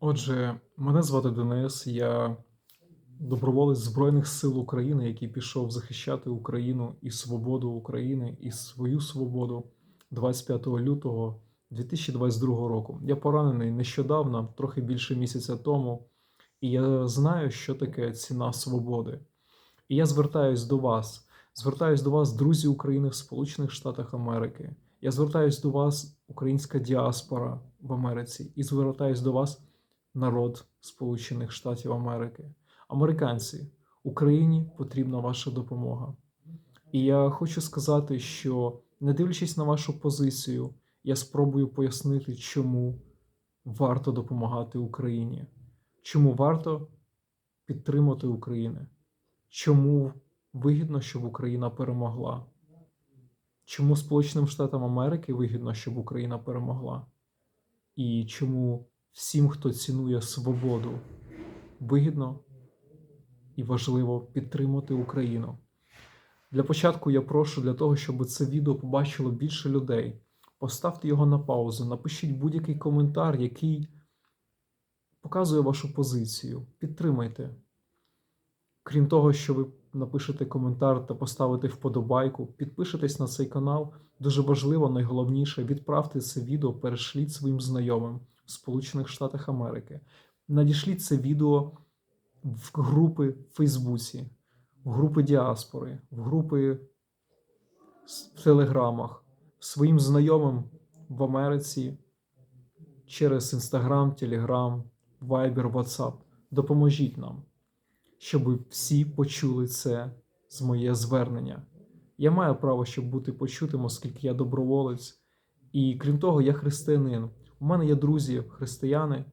Отже, мене звати Денис, я доброволець Збройних сил України, який пішов захищати Україну і свободу України, і свою свободу 25 лютого 2022 року. Я поранений нещодавно, трохи більше місяця тому, і я знаю, що таке ціна свободи. І я звертаюсь до вас, звертаюсь до вас, друзі України в Сполучених Штатах Америки. Я звертаюсь до вас, українська діаспора в Америці, і звертаюсь до вас народ Сполучених Штатів Америки. Американці, Україні потрібна ваша допомога. І я хочу сказати, що не дивлячись на вашу позицію, я спробую пояснити, чому варто допомагати Україні, чому варто підтримати Україну, чому вигідно, щоб Україна перемогла, чому Сполученим Штатам Америки вигідно, щоб Україна перемогла, і чому всім, хто цінує свободу, вигідно і важливо підтримати Україну. Для початку я прошу для того, щоб це відео побачило більше людей. Поставте його на паузу, напишіть будь-який коментар, який показує вашу позицію. Підтримайте. Крім того, що ви напишете коментар та поставите вподобайку, підпишитесь на цей канал. Дуже важливо, найголовніше, відправте це відео, перешліть своїм знайомим в Сполучених Штатах Америки. Надішліть це відео в групи в Фейсбуці, в групи діаспори, в групи в Телеграмах, своїм знайомим в Америці через Інстаграм, Телеграм, Viber, WhatsApp. Допоможіть нам, щоб всі почули це з моє звернення. Я маю право, щоб бути почутим, оскільки я доброволець. І крім того, я християнин. У мене є друзі, християни,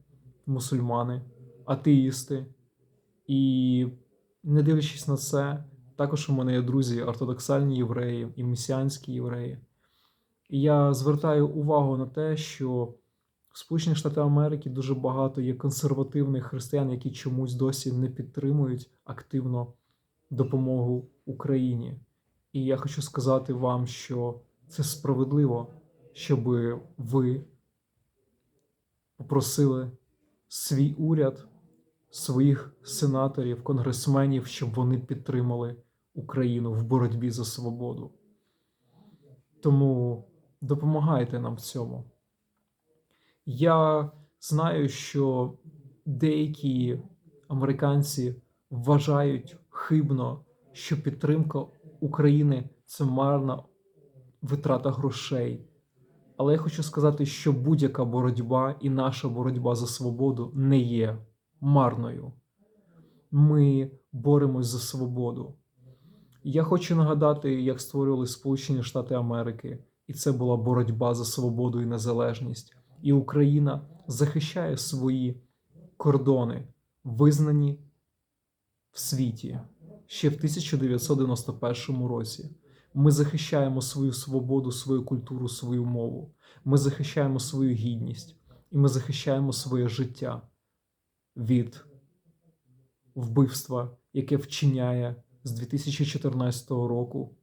мусульмани, атеїсти. І не дивлячись на це, також у мене є друзі ортодоксальні євреї і месіанські євреї. І я звертаю увагу на те, що в Сполучених Штатах Америки дуже багато є консервативних християн, які чомусь досі не підтримують активно допомогу Україні. І я хочу сказати вам, що це справедливо, щоб ви попросили свій уряд, своїх сенаторів, конгресменів, щоб вони підтримали Україну в боротьбі за свободу. Тому допомагайте нам в цьому. Я знаю, що деякі американці вважають хибно, що підтримка України це марна витрата грошей. Але я хочу сказати, що будь-яка боротьба і наша боротьба за свободу не є марною. Ми боремось за свободу. Я хочу нагадати, як створювали Сполучені Штати Америки, і це була боротьба за свободу і незалежність. І Україна захищає свої кордони, визнані в світі ще в 1991 році. Ми захищаємо свою свободу, свою культуру, свою мову. Ми захищаємо свою гідність і ми захищаємо своє життя від вбивства, яке вчиняє з 2014 року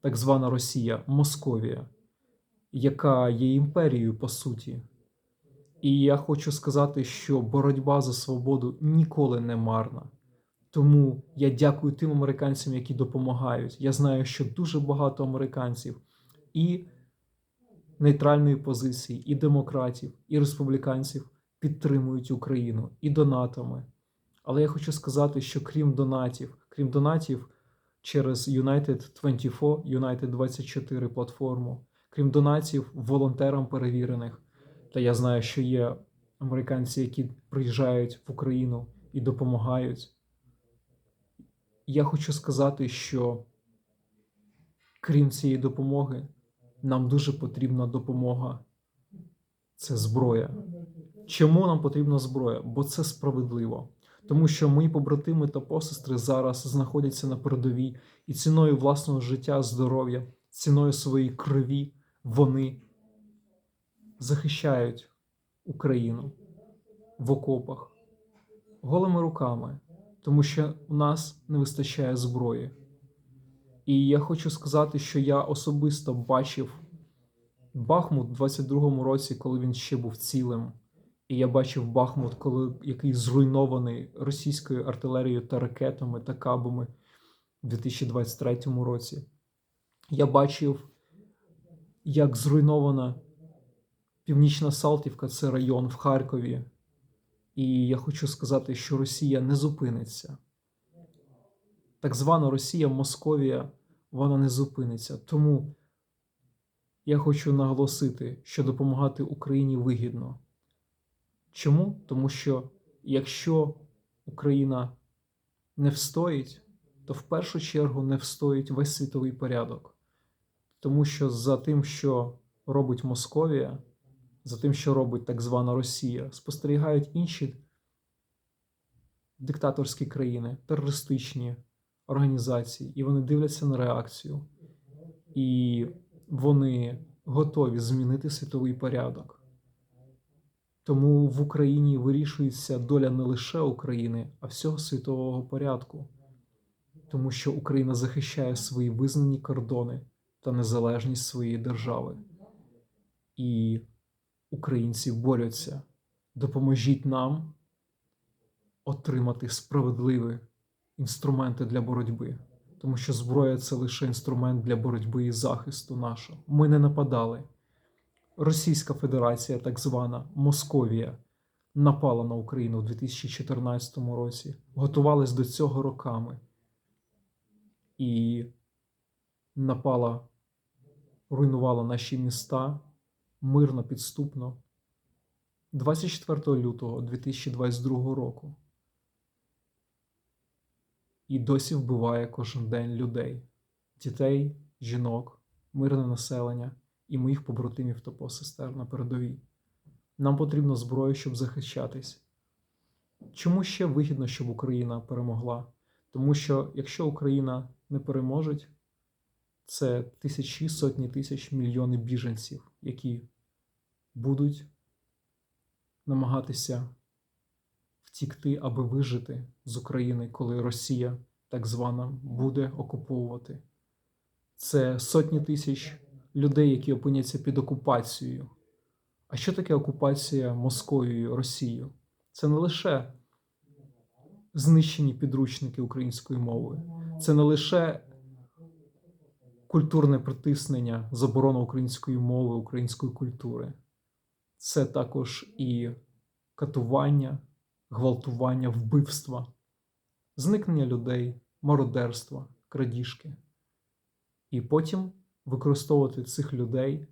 так звана Росія, Московія, яка є імперією по суті. І я хочу сказати, що боротьба за свободу ніколи не марна. Тому я дякую тим американцям, які допомагають. Я знаю, що дуже багато американців і нейтральної позиції, і демократів, і республіканців підтримують Україну і донатами. Але я хочу сказати, що крім донатів, крім донатів через United 24, United 24 платформу, крім донатів волонтерам перевірених, та я знаю, що є американці, які приїжджають в Україну і допомагають. Я хочу сказати, що крім цієї допомоги, нам дуже потрібна допомога. Це зброя. Чому нам потрібна зброя? Бо це справедливо. Тому що мої побратими та посестри зараз знаходяться на передовій і ціною власного життя, здоров'я, ціною своєї крові вони захищають Україну в окопах голими руками тому що у нас не вистачає зброї. І я хочу сказати, що я особисто бачив Бахмут у 22-му році, коли він ще був цілим. І я бачив Бахмут, коли який зруйнований російською артилерією та ракетами та кабами у 2023 році. Я бачив, як зруйнована Північна Салтівка це район в Харкові. І я хочу сказати, що Росія не зупиниться. Так звана Росія, Московія, вона не зупиниться. Тому я хочу наголосити, що допомагати Україні вигідно. Чому? Тому що якщо Україна не встоїть, то в першу чергу не встоїть весь світовий порядок. Тому що за тим, що робить Московія, за тим, що робить так звана Росія, спостерігають інші диктаторські країни, терористичні організації, і вони дивляться на реакцію, і вони готові змінити світовий порядок. Тому в Україні вирішується доля не лише України, а всього світового порядку, тому що Україна захищає свої визнані кордони та незалежність своєї держави. І українці борються. Допоможіть нам отримати справедливі інструменти для боротьби, тому що зброя це лише інструмент для боротьби і захисту нашого. Ми не нападали. Російська Федерація, так звана Московія, напала на Україну у 2014 році, готувалась до цього роками і напала, руйнувала наші міста мирно, підступно 24 лютого 2022 року. І досі вбиває кожен день людей, дітей, жінок, мирне населення і моїх побратимів та посестер на передовій. Нам потрібна зброя, щоб захищатись. Чому ще вигідно, щоб Україна перемогла? Тому що якщо Україна не переможе, це тисячі, сотні тисяч, мільйони біженців, які будуть намагатися втікти, аби вижити з України, коли Росія так звана буде окуповувати. Це сотні тисяч людей, які опиняться під окупацією. А що таке окупація Московією, Росією? Це не лише знищені підручники української мови, це не лише культурне притиснення, заборона української мови, української культури, це також і катування, гвалтування, вбивства, зникнення людей, мародерства, крадіжки. І потім використовувати цих людей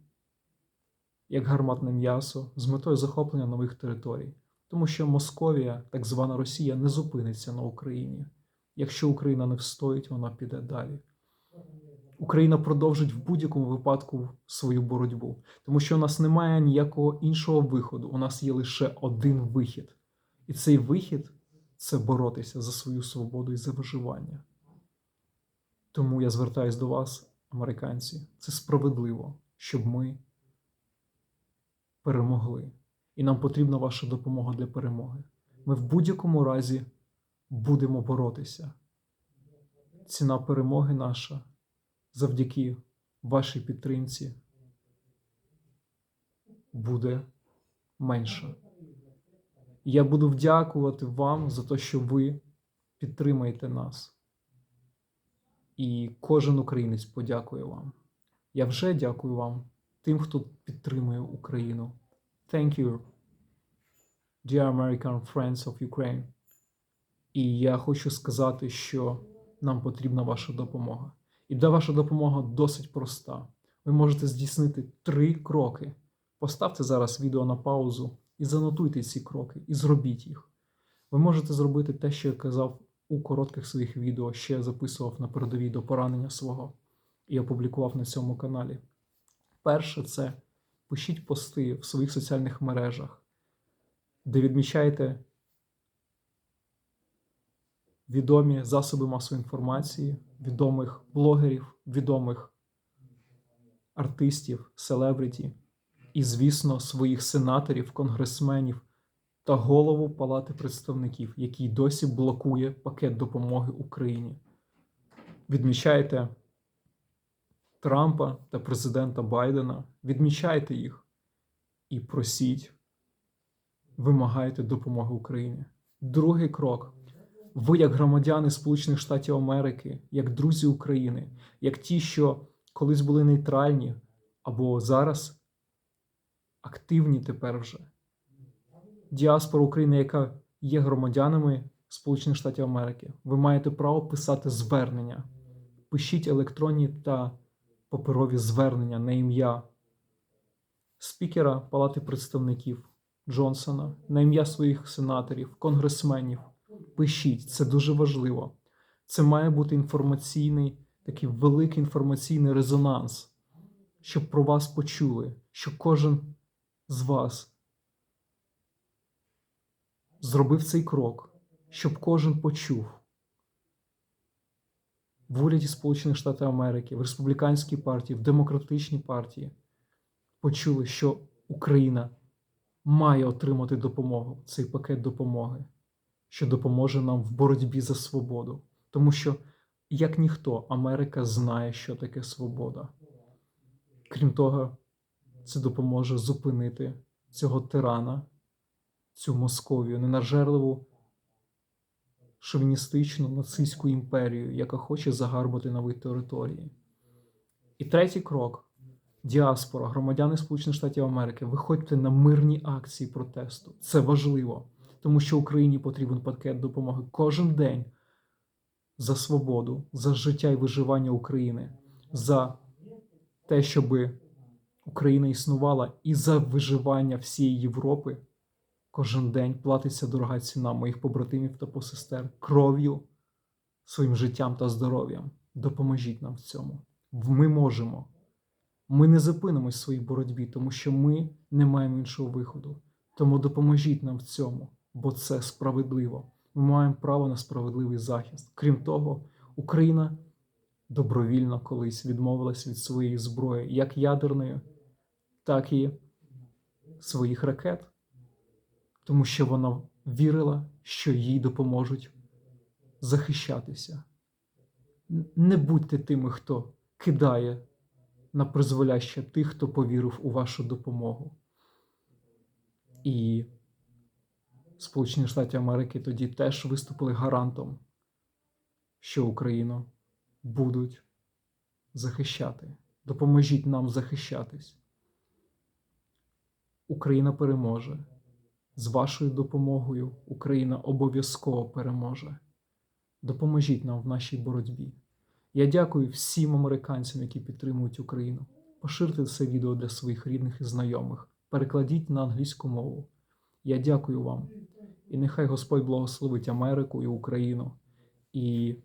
як гарматне м'ясо з метою захоплення нових територій. Тому що Московія, так звана Росія, не зупиниться на Україні. Якщо Україна не встоїть, вона піде далі. Україна продовжить в будь-якому випадку свою боротьбу, тому що у нас немає ніякого іншого виходу. У нас є лише один вихід. І цей вихід це боротися за свою свободу і за виживання. Тому я звертаюсь до вас, американці. Це справедливо, щоб ми перемогли. І нам потрібна ваша допомога для перемоги. Ми в будь-якому разі будемо боротися. Ціна перемоги наша завдяки вашій підтримці буде менша. Я буду вдякувати вам за те, що ви підтримаєте нас. І кожен українець подякує вам. Я вже дякую вам, тим, хто підтримує Україну. Thank you, dear American friends of Ukraine. І я хочу сказати, що нам потрібна ваша допомога. І де ваша допомога досить проста. Ви можете здійснити три кроки. Поставте зараз відео на паузу і занотуйте ці кроки, і зробіть їх. Ви можете зробити те, що я казав у коротких своїх відео, ще я записував на передовій до поранення свого і опублікував на цьому каналі. Перше, це пишіть пости в своїх соціальних мережах, де відмічаєте відомі засоби масової інформації, відомих блогерів, відомих артистів, селебриті і, звісно, своїх сенаторів, конгресменів та голову Палати представників, який досі блокує пакет допомоги Україні. Відмічайте Трампа та президента Байдена, відмічайте їх і просіть вимагаєте допомоги Україні. Другий крок. Ви, як громадяни Сполучених Штатів Америки, як друзі України, як ті, що колись були нейтральні, або зараз активні тепер вже. Діаспора України, яка є громадянами Сполучених Штатів Америки, ви маєте право писати звернення. Пишіть електронні та паперові звернення на ім'я спікера Палати представників Джонсона, на ім'я своїх сенаторів, конгресменів. Пишіть, це дуже важливо. Це має бути інформаційний, такий великий інформаційний резонанс, щоб про вас почули, що кожен з вас зробив цей крок, щоб кожен почув в уряді Сполучених Штатів Америки, в республіканській партії, в демократичній партії почули, що Україна має отримати допомогу, цей пакет допомоги, що допоможе нам в боротьбі за свободу. Тому що, як ніхто, Америка знає, що таке свобода. Крім того, це допоможе зупинити цього тирана, цю Московію, ненажерливу шовіністичну нацистську імперію, яка хоче загарбати нові території. І третій крок діаспора, громадяни Сполучених Штатів Америки, виходьте на мирні акції протесту. Це важливо, тому що Україні потрібен пакет допомоги кожен день за свободу, за життя і виживання України, за те, щоб Україна існувала, і за виживання всієї Європи. Кожен день платиться дорога ціна моїх побратимів та посестер кров'ю, своїм життям та здоров'ям. Допоможіть нам в цьому. Ми можемо. Ми не зупинимось в своїй боротьбі, тому що ми не маємо іншого виходу. Тому допоможіть нам в цьому, бо це справедливо. Ми маємо право на справедливий захист. Крім того, Україна добровільно колись відмовилась від своєї зброї, як ядерної, так і своїх ракет тому що вона вірила, що їй допоможуть захищатися. Не будьте тими, хто кидає на призволяще тих, хто повірив у вашу допомогу. І Сполучені Штати Америки тоді теж виступили гарантом, що Україну будуть захищати. Допоможіть нам захищатись. Україна переможе. З вашою допомогою Україна обов'язково переможе. Допоможіть нам в нашій боротьбі. Я дякую всім американцям, які підтримують Україну. Поширте це відео для своїх рідних і знайомих. Перекладіть на англійську мову. Я дякую вам. І нехай Господь благословить Америку і Україну. І